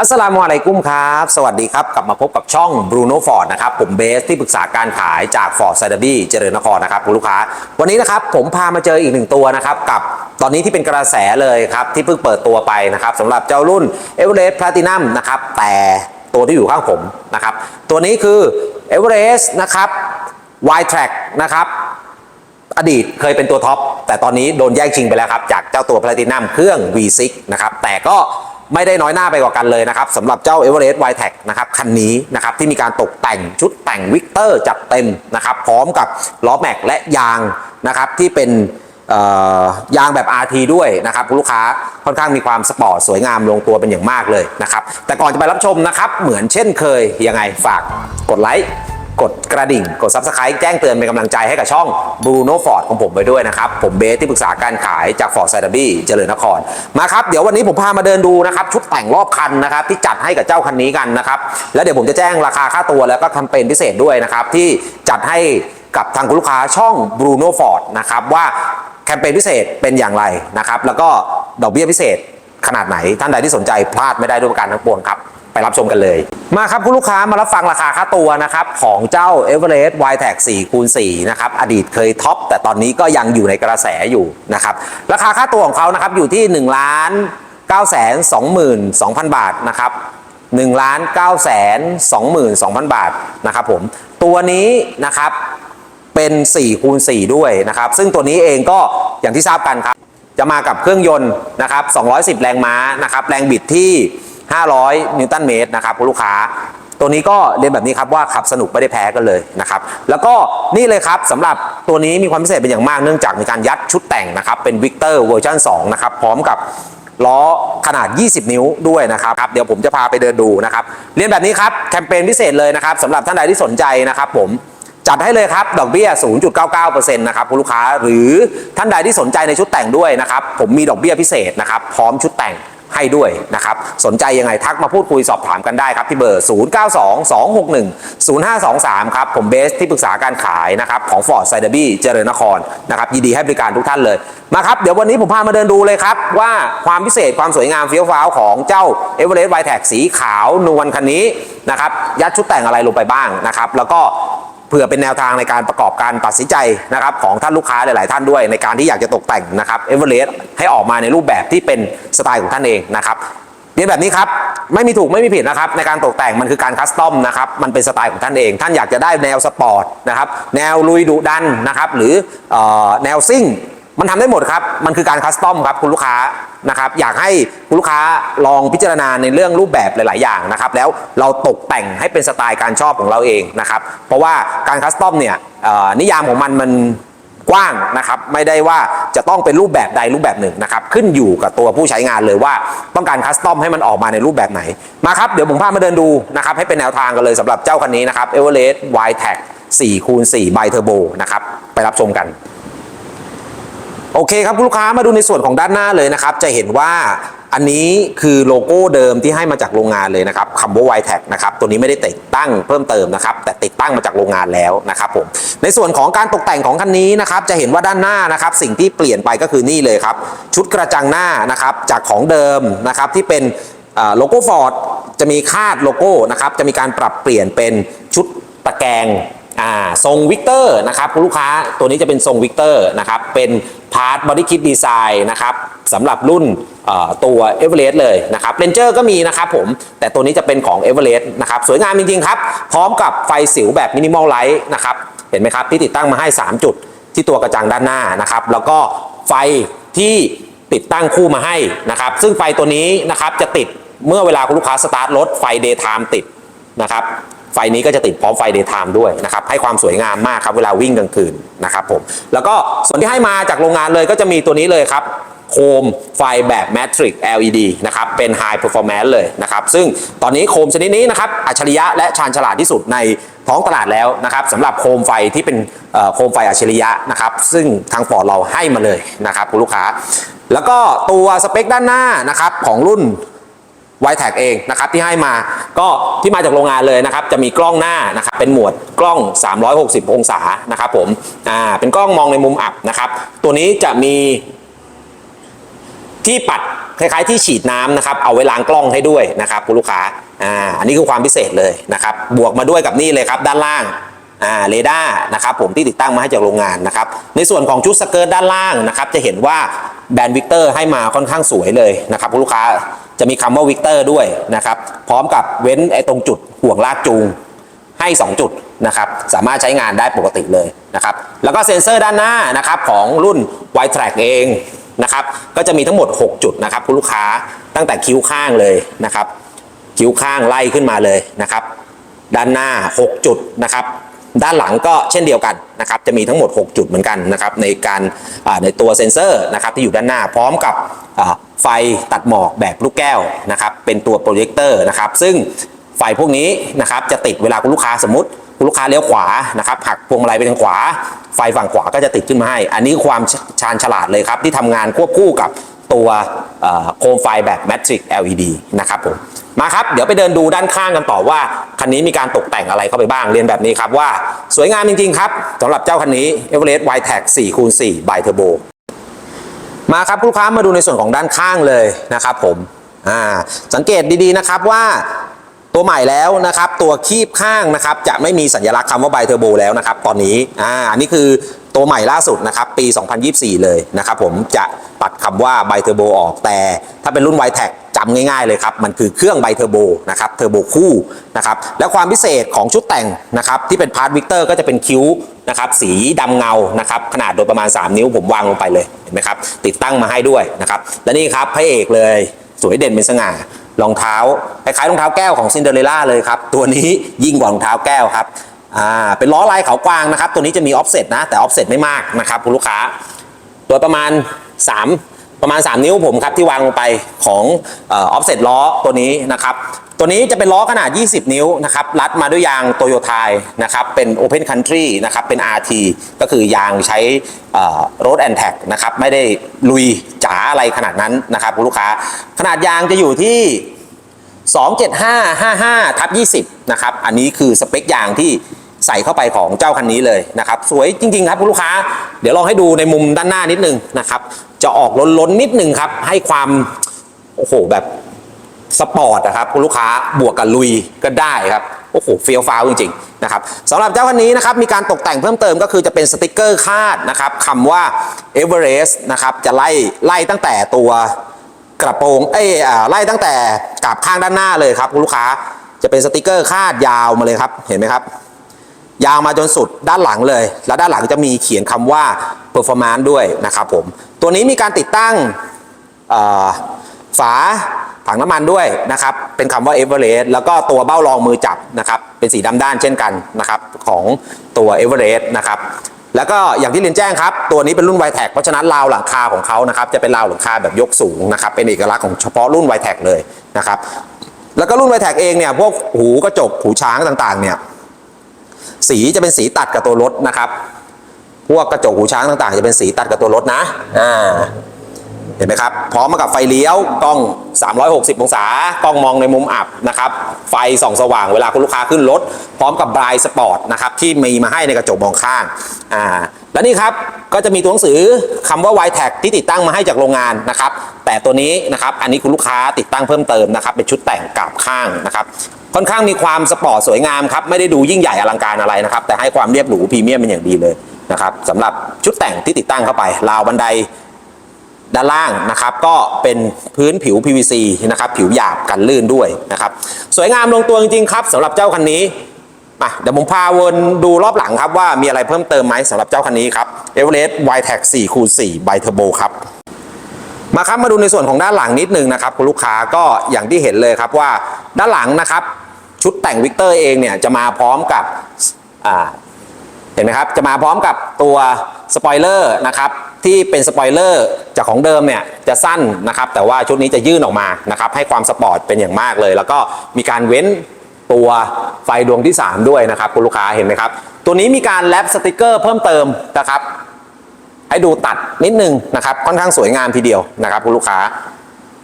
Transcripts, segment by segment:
อัสสลามุอะลัยกุมครับ สวัสดีครับ กลับมาพบกับช่อง Bruno Ford นะครับ ผมเบสที่ปรึกษาการขายจาก Ford s a d a b y เจริญนครนะครับคุณลูกค้า วันนี้นะครับผมพามาเจออีกหนึ่งตัวนะครับ กับตอนนี้ที่เป็นกระแสเลยครับ ที่เพิ่งเปิดตัวไปนะครับสำหรับเจ้ารุ่น e v e r e s t Platinum นะครับ แต่ตัวที่อยู่ข้างผมนะครับ ตัวนี้คือ e v e r e s t นะครับ Y Track นะครับอดีตเคยเป็นตัวท็อปแต่ตอนนี้โดนแย่งชิงไปแล้วครับ จากเจ้าตัว Platinum เครื่อง V6 นะครับแต่ก็ ไม่ได้น้อยหน้าไปกว่ากันเลยนะครับสำหรับเจ้า e v e r e s t y t e c นะครับคันนี้นะครับที่มีการตกแต่งชุดแต่งวิกเตอร์จัดเต็มนะครับพร้อมกับล้อแม็กและยางนะครับที่เป็นยางแบบ RT ด้วยนะครับคุณลูกค้าค่อนข้างมีความสปอร์ตสวยงามลงตัวเป็นอย่างมากเลยนะครับแต่ก่อนจะไปรับชมนะครับเหมือนเช่นเคยยังไงฝากกดไลค์ กดกระดิ่ง กด Subscribe แจ้งเตือนเป็นกำลังใจให้กับช่อง Bruno Ford ของผมไปด้วยนะครับ ผมเบสที่ปรึกษาการขายจาก Ford s a d a b y เจริญนคร มาครับ เดี๋ยววันนี้ผมพามาเดินดูนะครับ ชุดแต่งรอบคันนะครับ ที่จัดให้กับเจ้าคันนี้กันนะครับ แล้วเดี๋ยวผมจะแจ้งราคาค่าตัวแล้วก็แคมเปญพิเศษด้วยนะครับ ที่จัดให้กับทางคุณลูกค้าช่อง Bruno Ford นะครับว่าแคมเปญพิเศษเป็นอย่างไรนะครับแล้วก็ดอกเบี้ยพิเศษขนาดไหนท่านใดที่สนใจพลาดไม่ได้ด้วยประการทั้งปวงครับ ไปรับชมกันเลย มาครับคุณลูกค้ามารับฟังราคาค่าตัวนะครับ ของเจ้า e v e r e s t y t e c 4คูณ4นะครับ อดีตเคยท็อป แต่ตอนนี้ก็ยังอยู่ในกระแสอยู่นะครับ ราคาค่าตัวของเขานะครับอยู่ที่ 1 ล้าน9 2 2 2 0 0 บาทนะครับ1ล้าน9 2 2 2 0 0 บาทนะครับผม ตัวนี้นะครับเป็น4คูณ4ด้วยนะครับ ซึ่งตัวนี้เองก็อย่างที่ทราบกันครับ จะมากับเครื่องยนต์นะครับ210 แรงม้านะครับ แรงบิดที่ 500 นิวตันเมตรนะครับคุณลูกค้า ตัวนี้ก็เรียนแบบนี้ครับว่าขับสนุกไม่ได้แพ้กันเลยนะครับแล้วก็นี่เลยครับสำหรับตัวนี้มีความพิเศษเป็นอย่างมากเนื่องจากมีการยัดชุดแต่งนะครับเป็นวิกเตอร์เวอร์ชัน2นะครับพร้อมกับล้อขนาด 20 นิ้วด้วยนะครับเดี๋ยวผมจะพาไปเดินดูนะครับเรียนแบบนี้ครับแคมเปญพิเศษเลยนะครับสำหรับท่านใดที่สนใจนะครับผมจัดให้เลยครับ ดอกเบี้ย 0.99%นะครับคุณลูกค้าหรือท่านใดที่สนใจในชุดแต่งด้วยนะครับ ผมมีดอกเบี้ยพิเศษนะครับ พร้อมชุดแต่ง ให้ด้วยนะครับ สนใจยังไงทักมาพูดคุยสอบถามกันได้ครับที่เบอร์ 0922610523 ครับ ผมเบสที่ปรึกษาการขายนะครับของ Ford s i d e r b y เจริญนครนะครับยินดีให้บริการทุกท่านเลย มาครับ เดี๋ยววันนี้ผมพามาเดินดูเลยครับ ว่าความพิเศษความสวยงามเฟี้ยวฟ้าวของเจ้า e v e r e s t y t e c สีขาวนวลคันนี้นะครับยัดชุดแต่งอะไรลงไปบ้างนะครับแล้วก็ เพื่อเป็นแนวทางในการประกอบการตัดสินใจนะครับของท่านลูกค้าหลาย ๆ ท่านด้วยในการที่อยากจะตกแต่งนะครับเอเวอเรสต์ให้ออกมาในรูปแบบที่เป็นสไตล์ของท่านเองนะครับเรียนแบบนี้ครับไม่มีถูกไม่มีผิดนะครับในการตกแต่งมันคือการคัสตอมนะครับมันเป็นสไตล์ของท่านเอง ท่านอยากจะได้แนวสปอร์ตนะครับแนวลุยดุดันนะครับหรือออแนวซิ่ง มันทำได้หมดครับ มันคือการคัสตอมครับคุณลูกค้านะครับ อยากให้คุณลูกค้าลองพิจารณาในเรื่องรูปแบบหลาย ๆ อย่างนะครับ แล้วเราตกแต่งให้เป็นสไตล์การชอบของเราเองนะครับ เพราะว่าการคัสตอมเนี่ยนิยามของมันมันกว้างนะครับ ไม่ได้ว่าจะต้องเป็นรูปแบบใดรูปแบบหนึ่งนะครับ ขึ้นอยู่กับตัวผู้ใช้งานเลยว่าต้องการคัสตอมให้มันออกมาในรูปแบบไหน มาครับ เดี๋ยวผมพามาเดินดูนะครับ ให้เป็นแนวทางกันเลยสำหรับเจ้าคันนี้นะครับ e v e r e s t y t e c 4คูณ4 by Turbo นะครับ ไปรับชมกัน โอเคครับคุณลูกค้ามาดูในส่วนของด้านหน้าเลยนะครับ จะเห็นว่าอันนี้คือโลโก้เดิมที่ให้มาจากโรงงานเลยนะครับคำว่า y t a g นะครับตัวนี้ไม่ได้ติดตั้งเพิ่มเติมนะครับ แต่ติดตั้งมาจากโรงงานแล้วนะครับผมในส่วนของการตกแต่งของคันนี้นะครับ จะเห็นว่าด้านหน้านะครับ สิ่งที่เปลี่ยนไปก็คือนี่เลยครับ ชุดกระจังหน้านะครับ จากของเดิมนะครับที่เป็นโลโก้ฟอร์ดจะมีคาดโลโก้นะครับจะมีการปรับเปลี่ยนเป็นชุดตะแกรงทรงวิกเตอร์นะครับคุณลูกค้าตัวนี้จะเป็นทรงวิกเตอร์นะครับเป็นาร์ทบอดี้คิดดีไซน์นะครับสำหรับรุ่นตัวเอเวอเรสต์เลยนะครับเรนเจอร์ก็มีนะครับผม แต่ตัวนี้จะเป็นของเอเวอเรสต์นะครับ สวยงามจริง ๆ ครับ พร้อมกับไฟสิวแบบมินิมอลไลท์นะครับ เห็นไหมครับ ที่ติดตั้งมาให้ 3 จุดที่ตัวกระจังด้านหน้านะครับ แล้วก็ไฟที่ติดตั้งคู่มาให้นะครับ ซึ่งไฟตัวนี้นะครับจะติดเมื่อเวลาคุณลูกค้าสตาร์ทรถไฟเดย์ไทม์ติดนะครับ ไฟนี้ก็จะติดพร้อมไฟเดย์ไทม์ด้วยนะครับให้ความสวยงามมากครับเวลาวิ่งกลางคืนนะครับผมแล้วก็ส่วนที่ให้มาจากโรงงานเลยก็จะมีตัวนี้เลยครับโคมไฟแบบ Matrix LED นะครับ เป็น High Performance เลยนะครับ ซึ่งตอนนี้โคมชนิดนี้นะครับ อัจฉริยะและชาญฉลาดที่สุดในท้องตลาดแล้วนะครับสำหรับโคมไฟที่เป็นโคมไฟอัจฉริยะนะครับ ซึ่งทางฟอร์ดเราให้มาเลยนะครับคุณลูกค้า แล้วก็ตัวสเปคด้านหน้านะครับของรุ่น y t a g เองนะครับที่ให้มาก็ที่มาจากโรงงานเลยนะครับจะมีกล้องหน้านะครับเป็นหมวดกล้อง 360 องศานะครับผมอ่าเป็นกล้องมองในมุมอับนะครับ ตัวนี้จะมีที่ปัดคล้ายๆที่ฉีดน้ำนะครับเอาไว้ล้างกล้องให้ด้วยนะครับคุณลูกค้าอ่าอันนี้คือความพิเศษเลยนะครับบวกมาด้วยกับนี่เลยครับด้านล่างอ่าเรดาร์นะครับผมที่ติดตั้งมาให้จากโรงงานนะครับในส่วนของชุดสเกิร์ตด้านล่างนะครับจะเห็นว่า แบรนด์วิกเตอร์ให้มาค่อนข้างสวยเลยนะครับคุณลูกค้าจะมีคำว่าวิกเตอร์ด้วยนะครับ พร้อมกับเว้นไอ้ตรงจุดห่วงลากจูงให้ 2 จุดนะครับ สามารถใช้งานได้ปกติเลยนะครับ แล้วก็เซ็นเซอร์ด้านหน้านะครับของรุ่น y t r a c k เองนะครับ ก็จะมีทั้งหมด 6 จุดนะครับคุณลูกค้าตั้งแต่คิ้วข้างเลยนะครับ คิ้วข้างไล่ขึ้นมาเลยนะครับ ด้านหน้า 6 จุดนะครับ ด้านหลังก็เช่นเดียวกันนะครับจะมีทั้งหมด 6 จุดเหมือนกันนะครับในการในตัวเซ็นเซอร์นะครับที่อยู่ด้านหน้าพร้อมกับไฟตัดหมอกแบบลูกแก้วนะครับเป็นตัวโปรเจคเตอร์นะครับซึ่งไฟพวกนี้นะครับจะติดเวลาคุณลูกค้าสมมติคุณลูกค้าเลี้ยวขวานะครับหักพวงมาลัยไปทางขวา ไฟฝั่งขวาก็จะติดขึ้นมาให้ อันนี้ความชาญฉลาดเลยครับที่ทำงานควบคู่กับ ตัวโคมไฟแบบ Matrix LED นะครับผมมาครับ เดี๋ยวไปเดินดูด้านข้างกันต่อว่า คันนี้มีการตกแต่งอะไรเข้าไปบ้างเรียนแบบนี้ครับว่าสวยงามจริง ๆ ครับสำหรับเจ้าคันนี้ Everest y t e c 4คูณ4 by Turbo มาครับลูกค้ามาดูในส่วนของด้านข้างเลยนะครับผมสังเกตดีๆนะครับว่าตัวใหม่แล้วนะครับตัวคีบข้างนะครับจะไม่มีสัญลักษณ์คำว่า by Turbo แล้วนะครับตอนนี้อ่าอันนี้คือ ตัวใหม่ล่าสุดนะครับปี 2024 เลยนะครับผมจะปัดคำว่า by Turbo ออกแต่ถ้าเป็นรุ่น y t e c จำง่ายๆเลยครับ มันคือเครื่องไบเทอร์โบนะครับเทอร์โบคู่นะครับและความพิเศษของชุดแต่งนะครับที่เป็นพาร์ทวิกเตอร์ก็จะเป็นคิ้วนะครับสีดำเงานะครับขนาดโดยประมาณ 3 นิ้วผมวางลงไปเลยเห็นไหมครับติดตั้งมาให้ด้วยนะครับและนี่ครับพระเอกเลยสวยเด่นเป็นสง่ารองเท้าคล้ายๆรองเท้าแก้วของซินเดอเรลล่าเลยครับตัวนี้ยิ่งกว่ารองเท้าแก้วครับ อ่าเป็นล้อลายเขากวางนะครับ ตัวนี้จะมีออฟเซ็ตนะ แต่ออฟเซ็ตไม่มากนะครับคุณลูกค้าโดยประมาณ 3 ประมาณ 3 นิ้วผมครับที่วางลงไปของออฟเซ็ตล้อตัวนี้นะครับ ตัวนี้จะเป็นล้อขนาด 20 นิ้วนะครับรัดมาด้วยยางโตโยต้นะครับ เป็น Open Country นะครับ เป็น RT ก็คือยางใช้รถแอนแท็กนะครับไม่ได้ลุยจ๋าอะไรขนาดนั้นนะครับคุณลูกค้า ขนาดยางจะอยู่ที่27555ทับ20นะครับอันนี้คือสเปคยางที่ ใส่เข้าไปของเจ้าคันนี้เลยนะครับ สวยจริง ๆ ครับคุณลูกค้า เดี๋ยวลองให้ดูในมุมด้านหน้านิดนึงนะครับ จะออกล้นๆนิดนึงครับ ให้ความโอ้โหแบบสปอร์ตนะครับคุณลูกค้าบวกกับลุยก็ได้ครับโอ้โหเฟี้ยวฟ้าวจริงๆนะครับสำหรับเจ้าคันนี้นะครับมีการตกแต่งเพิ่มเติมก็คือจะเป็นสติกเกอร์คาดนะครับคำว่า Everest นะครับจะไล่ไล่ตั้งแต่ตัวกระโปรงเอ้ยอ่าไล่ตั้งแต่กับข้างด้านหน้าเลยครับคุณลูกค้าจะเป็นสติกเกอร์คาดยาวมาเลยครับเห็นไหมครับ ยาวมาจนสุดด้านหลังเลย แล้วด้านหลังจะมีเขียนคำว่า performance ด้วยนะครับผม ตัวนี้มีการติดตั้งอ่าฝาถังน้ำมันด้วยนะครับ เป็นคำว่า Everest แล้วก็ตัวเบ้ารองมือจับนะครับ เป็นสีดำด้านเช่นกันนะครับของตัว Everest นะครับ แล้วก็อย่างที่เรียนแจ้งครับ ตัวนี้เป็นรุ่น y t e c เพราะฉะนั้นราวหลังคาของเขานะครับ จะเป็นราวหลังคาแบบยกสูงนะครับ เป็นเอกลักษณ์ของเฉพาะรุ่น y t e c เลยนะครับ แล้วก็รุ่น y t e c เองเนี่ย พวกหูกระจกหูช้างต่างๆเนี่ย สีจะเป็นสีตัดกับตัวรถนะครับ พวกกระจกหูช้างต่างๆ จะเป็นสีตัดกับตัวรถนะอ่าเห็นไหมครับ พร้อมมากับไฟเลี้ยวกล้อง 360 องศากล้องมองในมุมอับนะครับ ไฟส่องสว่างเวลาคุณลูกค้าขึ้นรถ พร้อมกับบายสปอร์ตนะครับที่มีมาให้ในกระจกมองข้างอ่าและนี่ครับ ก็จะมีตัวหนังสือคำว่า y t a g ที่ติดตั้งมาให้จากโรงงานนะครับ แต่ตัวนี้นะครับอันนี้คุณลูกค้าติดตั้งเพิ่มเติมนะครับเป็นชุดแต่งกลับข้างนะครับค่อนข้างมีความสปอร์ตสวยงามครับไม่ได้ดูยิ่งใหญ่อลังการอะไรนะครับแต่ให้ความเรียบหรูพรีเมียมเป็นอย่างดีเลยนะครับสำหรับชุดแต่งที่ติดตั้งเข้าไปราวบันไดด้านล่างนะครับก็เป็นพื้นผิว PVC นะครับผิวหยาบกันลื่นด้วยนะครับสวยงามลงตัวจริงๆครับสำหรับเจ้าคันนี้มาเดี๋ยวผมพาวนดูรอบหลังครับว่ามีอะไรเพิ่มเติมไหมสำหรับเจ้าคันนี้ครับ Everest y t e c 4คูณ4 by Turbo ครับ มาครับมาดูในส่วนของด้านหลังนิดนึงนะครับคุณลูกค้าก็อย่างที่เห็นเลยครับว่าด้านหลังนะครับ ชุดแต่งวิกเตอร์เองเนี่ยจะมาพร้อมกับเห็นไหมครับจะมาพร้อมกับตัวสปอยเลอร์นะครับที่เป็นสปอยเลอร์จากของเดิมเนี่ยจะสั้นนะครับ แต่ว่าชุดนี้จะยื่นออกมานะครับให้ความสปอร์ตเป็นอย่างมากเลย แล้วก็มีการเว้นตัวไฟดวงที่ 3 ด้วยนะครับคุณลูกค้าเห็นไหมครับ ตัวนี้มีการแลปสติกเกอร์เพิ่มเติมนะครับ ให้ดูตัดนิดนึงนะครับ ค่อนข้างสวยงามทีเดียวนะครับคุณลูกค้า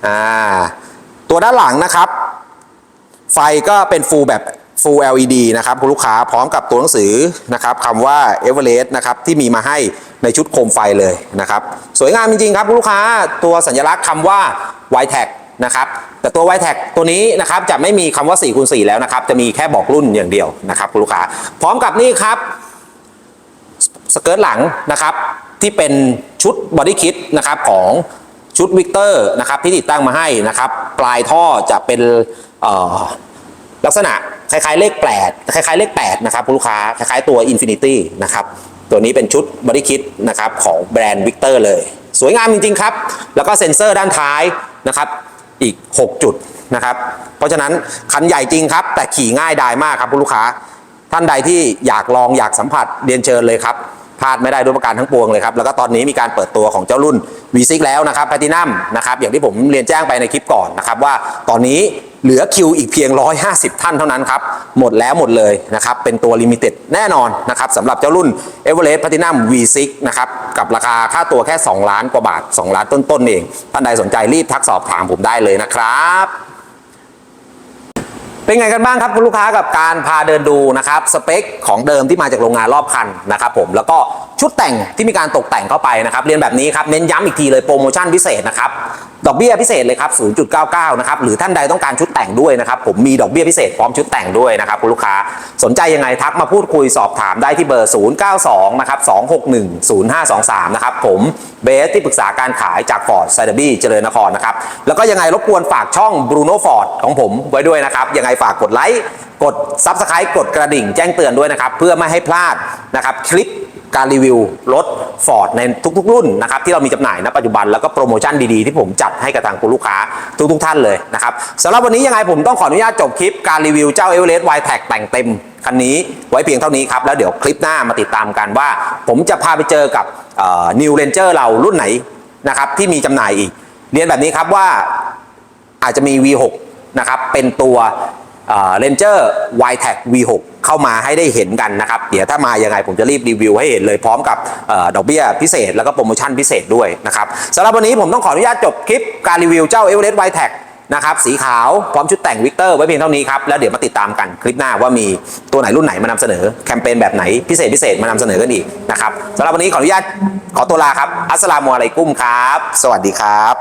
อ่าตัวด้านหลังนะครับ ไฟก็เป็นฟูลแบบ Full LED นะครับคุณลูกค้าพร้อมกับตัวหนังสือนะครับคำว่า Everest นะครับที่มีมาให้ในชุดโคมไฟเลยนะครับ สวยงามจริงๆครับคุณลูกค้าตัวสัญลักษณ์คำว่า y t a g นะครับแต่ตัว y t a g ตัวนี้นะครับจะไม่มีคำว่า4คูณ4แล้วนะครับ จะมีแค่บอกรุ่นอย่างเดียวนะครับคุณลูกค้า พร้อมกับนี่ครับสเกิร์ตหลังนะครับ ที่เป็นชุดบอดี้คิดนะครับของชุดวิกเตอร์นะครับที่ติดตั้งมาให้นะครับ ปลายท่อจะเป็นลักษณะคล้ายๆเลขแปดคล้ายๆเลข 8 นะครับคุณลูกค้าคล้ายๆตัว Infinity นะครับ ตัวนี้เป็นชุดบอดี้คิดนะครับของแบรนด์วิกเตอร์เลย สวยงามจริง ๆ ครับ แล้วก็เซ็นเซอร์ด้านท้ายนะครับอีก 6 จุดนะครับ เพราะฉะนั้นคันใหญ่จริงครับ แต่ขี่ง่ายดายมากครับคุณลูกค้า ท่านใดที่อยากลองอยากสัมผัสเรียนเชิญเลยครับ พลาดไม่ได้ด้วยประการทั้งปวงเลยครับ แล้วก็ตอนนี้มีการเปิดตัวของเจ้ารุ่น V6 แล้วนะครับแพทินัมนะครับอย่างที่ผมเรียนแจ้งไปในคลิปก่อนนะครับว่าตอนนี้เหลือคิวอีกเพียง 150 ท่านเท่านั้นครับ หมดแล้วหมดเลยนะครับ เป็นตัวลิมิเต็ดแน่นอนนะครับสำหรับเจ้ารุ่น e v e r e s t Platinum V6 นะครับ กับราคาค่าตัวแค่ 2 ล้านกว่าบาท 2 ล้านต้นๆเอง ท่านใดสนใจรีบทักสอบถามผมได้เลยนะครับ เป็นไงกันบ้างครับคุณลูกค้ากับการพาเดินดูนะครับสเปคของเดิมที่มาจากโรงงานรอบคันนะครับผมแล้วก็ ชุดแต่งที่มีการตกแต่งเข้าไปนะครับ เรียนแบบนี้ครับ เน้นย้ำอีกทีเลยโปรโมชั่นพิเศษนะครับ ดอกเบี้ยพิเศษเลยครับ 0.99 นะครับ หรือท่านใดต้องการชุดแต่งด้วยนะครับ ผมมีดอกเบี้ยพิเศษพร้อมชุดแต่งด้วยนะครับคุณลูกค้า สนใจยังไงทักมาพูดคุยสอบถามได้ที่เบอร์ 092 นะครับ 261 0523 นะครับ ผมเบสที่ปรึกษาการขายจากฟอร์ดไซเดบี้เจริญนครนะครับ แล้วก็ยังไงรบกวนฝากช่อง Bruno Ford ของผมไว้ด้วยนะครับ ยังไงฝากกดไลค์ กด Subscribe กดกระดิ่งแจ้งเตือนด้วยนะครับ เพื่อไม่ให้พลาดนะครับคลิป การรีวิวรถ Ford ในทุกๆ รุ่นนะครับที่เรามีจำหน่ายณปัจจุบันแล้วก็โปรโมชั่นดีๆ ที่ผมจัดให้กับทางคุณลูกค้าทุกๆ ท่านเลยนะครับสำหรับวันนี้ยังไงผมต้องขออนุญาตจบคลิปการรีวิวเจ้า e v e r e s t y t a g แต่งเต็มคันนี้ไว้เพียงเท่านี้ครับ แล้วเดี๋ยวคลิปหน้ามาติดตามกันว่า ผมจะพาไปเจอกับ New Ranger เรารุ่นไหนนะครับที่มีจำหน่ายอีก เรียนแบบนี้ครับว่าอาจจะมี V6 นะครับเป็นตัวเรนเจอร์ y t a g V6 เข้ามาให้ได้เห็นกันนะครับ เดี๋ยวถ้ามายังไงผมจะรีบรีวิวให้เห็นเลยพร้อมกับออดอกเบี้ยพิเศษ แล้วก็โปรโมชั่นพิเศษด้วยนะครับสำหรับวันนี้ผมต้องขออนุญาตจบคลิปการรีวิวเจ้า e v e r e s t y t a g นะครับสีขาวพร้อมชุดแต่งวิกเตอร์ไว้เพียงเท่านี้ครับ แล้วเดี๋ยวมาติดตามกันคลิปหน้าว่ามีตัวไหนรุ่นไหนมานำเสนอ แคมเปญแบบไหนพิเศษพิเศษมานำเสนอกันอีกนะครับสำหรับวันนี้ขออนุญาตขอตัวลาครับ อัสสลามุอะลัยกุมครับ สวัสดีครับ